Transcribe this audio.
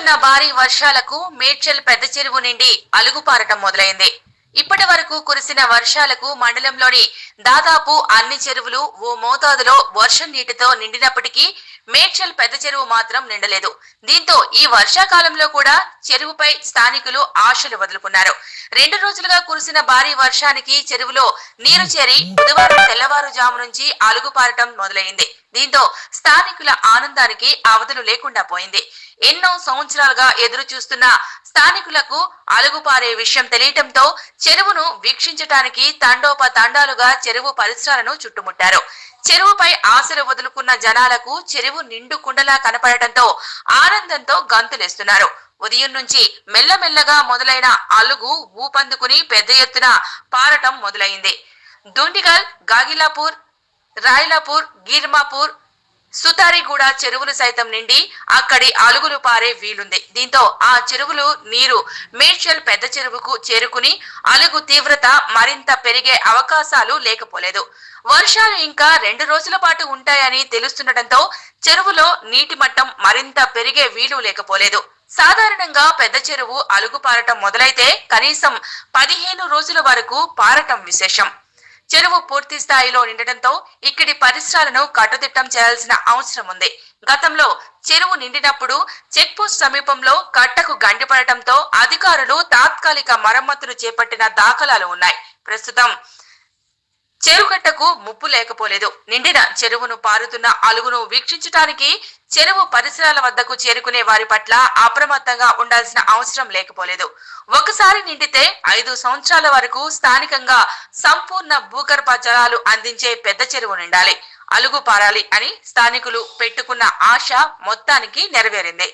కురుస్తున్న భారీ వర్షాలకు మేడ్చల్ పెద్ద చెరువు నిండి అలుగుపారటం మొదలైంది. ఇప్పటి వరకు కురిసిన వర్షాలకు మండలంలోని దాదాపు అన్ని చెరువులు ఓ మోతాదులో వర్షం నీటితో నిండినప్పటికీ మేడ్చల్ పెద్ద చెరువు మాత్రం నిండలేదు. దీంతో ఈ వర్షాకాలంలో కూడా చెరువుపై స్థానికులు ఆశలు వదులుకున్నారు. రెండు రోజులుగా కురిసిన భారీ వర్షానికి చెరువులో నీరు చేరి బుధవారం తెల్లవారుజాము నుంచి అలుగుపారటం మొదలైంది. దీంతో స్థానికుల ఆనందానికి అవధులు లేకుండా పోయింది. ఎన్నో సంవత్సరాలుగా ఎదురు చూస్తున్న స్థానికులకు అలుగుపారే విషయం తెలియటంతో చెరువును వీక్షించటానికి తండోపతండాలుగా చెరువు పరిసరాలను చుట్టుముట్టారు. చెరువుపై ఆశలు వదులుకున్న జనాలకు చెరువు నిండు కుండలా కనపడటంతో ఆనందంతో గంతులేస్తున్నారు. ఉదయం నుంచి మెల్లమెల్లగా మొదలైన అలుగు ఊపందుకుని పెద్ద ఎత్తున పారటం మొదలైంది. దుండిగల్ గాగిలాపూర్ రాయలాపూర్ గిర్మాపూర్ సుతారిగూడ చెరువులు సైతం నిండి అక్కడి అలుగులు పారే వీలుంది. దీంతో ఆ చెరువులు నీరు మేడ్చల్ పెద్ద చెరువుకు చేరుకుని అలుగు తీవ్రత మరింత పెరిగే అవకాశాలు లేకపోలేదు. వర్షాలు ఇంకా రెండు రోజుల పాటు ఉంటాయని తెలుస్తుండటంతో చెరువులో నీటి మట్టం మరింత పెరిగే వీలు లేకపోలేదు. సాధారణంగా పెద్ద చెరువు అలుగు పారటం మొదలైతే కనీసం పదిహేను రోజుల వరకు పారటం విశేషం. చెరువు పూర్తి స్థాయిలో నిండటంతో ఇక్కడి పరిసరాలను కట్టుదిట్టం చేయాల్సిన అవసరం ఉంది. గతంలో చెరువు నిండినప్పుడు చెక్పోస్ట్ సమీపంలో కట్టకు గండిపడటంతో అధికారులు తాత్కాలిక మరమ్మతులు చేపట్టిన దాఖలాలు ఉన్నాయి. ప్రస్తుతం చెరుగట్టకు ముప్పు లేకపోలేదు. నిండిన చెరువును పారుతున్న అలుగును వీక్షించటానికి చెరువు పరిసరాల వద్దకు చేరుకునే వారి పట్ల అప్రమత్తంగా ఉండాల్సిన అవసరం లేకపోలేదు. ఒకసారి నిండితే ఐదు సంవత్సరాల వరకు స్థానికంగా సంపూర్ణ భూగర్భ జలాలు అందించే పెద్ద చెరువు నిండాలి. అలుగు పారాలి అని స్థానికులు పెట్టుకున్న ఆశ మొత్తానికి నెరవేరింది.